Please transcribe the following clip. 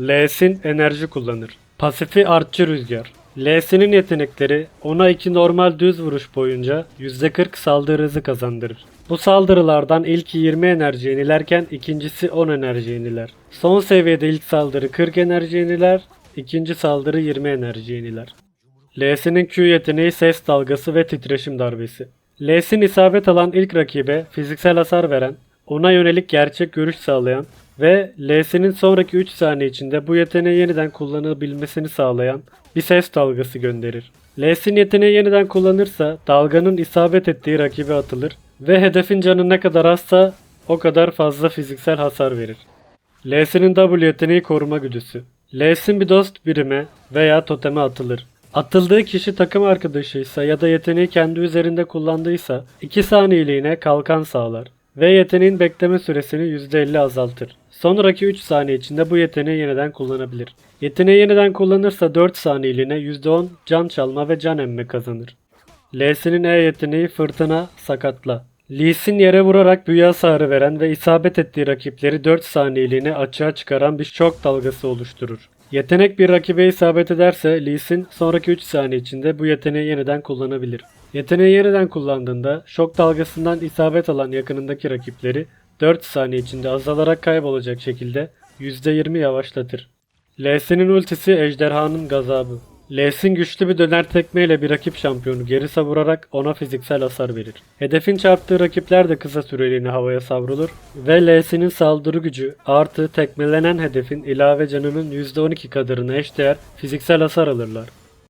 L'sin enerji kullanır. Pasifi artçı rüzgar. L'sinin yetenekleri ona 2 normal düz vuruş boyunca %40 saldırı hızı kazandırır. Bu saldırılardan ilki 20 enerji yenilerken ikincisi 10 enerji yeniler. Son seviyede ilk saldırı 40 enerji yeniler, ikinci saldırı 20 enerji yeniler. L'sinin Q yeteneği ses dalgası ve titreşim darbesi. L'sin isabet alan ilk rakibe fiziksel hasar veren, ona yönelik gerçek görüş sağlayan ve L'sinin sonraki 3 saniye içinde bu yeteneği yeniden kullanabilmesini sağlayan bir ses dalgası gönderir. L'sin yeteneği yeniden kullanırsa dalganın isabet ettiği rakibe atılır ve hedefin canı ne kadar azsa o kadar fazla fiziksel hasar verir. L'sinin W yeteneği koruma güdüsü. L'sin bir dost birime veya toteme atılır. Atıldığı kişi takım arkadaşıysa ya da yeteneği kendi üzerinde kullandıysa 2 saniyeliğine kalkan sağlar ve yeteneğin bekleme süresini %50 azaltır. Sonraki 3 saniye içinde bu yeteneği yeniden kullanabilir. Yeteneği yeniden kullanırsa 4 saniyeliğine %10 can çalma ve can emme kazanır. L'sinin E yeteneği fırtına, sakatla. Lee yere vurarak büyü hasarı veren ve isabet ettiği rakipleri 4 saniyeliğine açığa çıkaran bir şok dalgası oluşturur. Yetenek bir rakibe isabet ederse Lee sonraki 3 saniye içinde bu yeteneği yeniden kullanabilir. Yeteneği yeniden kullandığında şok dalgasından isabet alan yakınındaki rakipleri 4 saniye içinde azalarak kaybolacak şekilde %20 yavaşlatır. L'sinin ultisi ejderhanın gazabı. L'sin güçlü bir döner tekmeyle bir rakip şampiyonu geri savurarak ona fiziksel hasar verir. Hedefin çarptığı rakipler de kısa süreliğine havaya savrulur ve L'sinin saldırı gücü artı tekmelenen hedefin ilave canının %12 kadarına eşdeğer fiziksel hasar alırlar.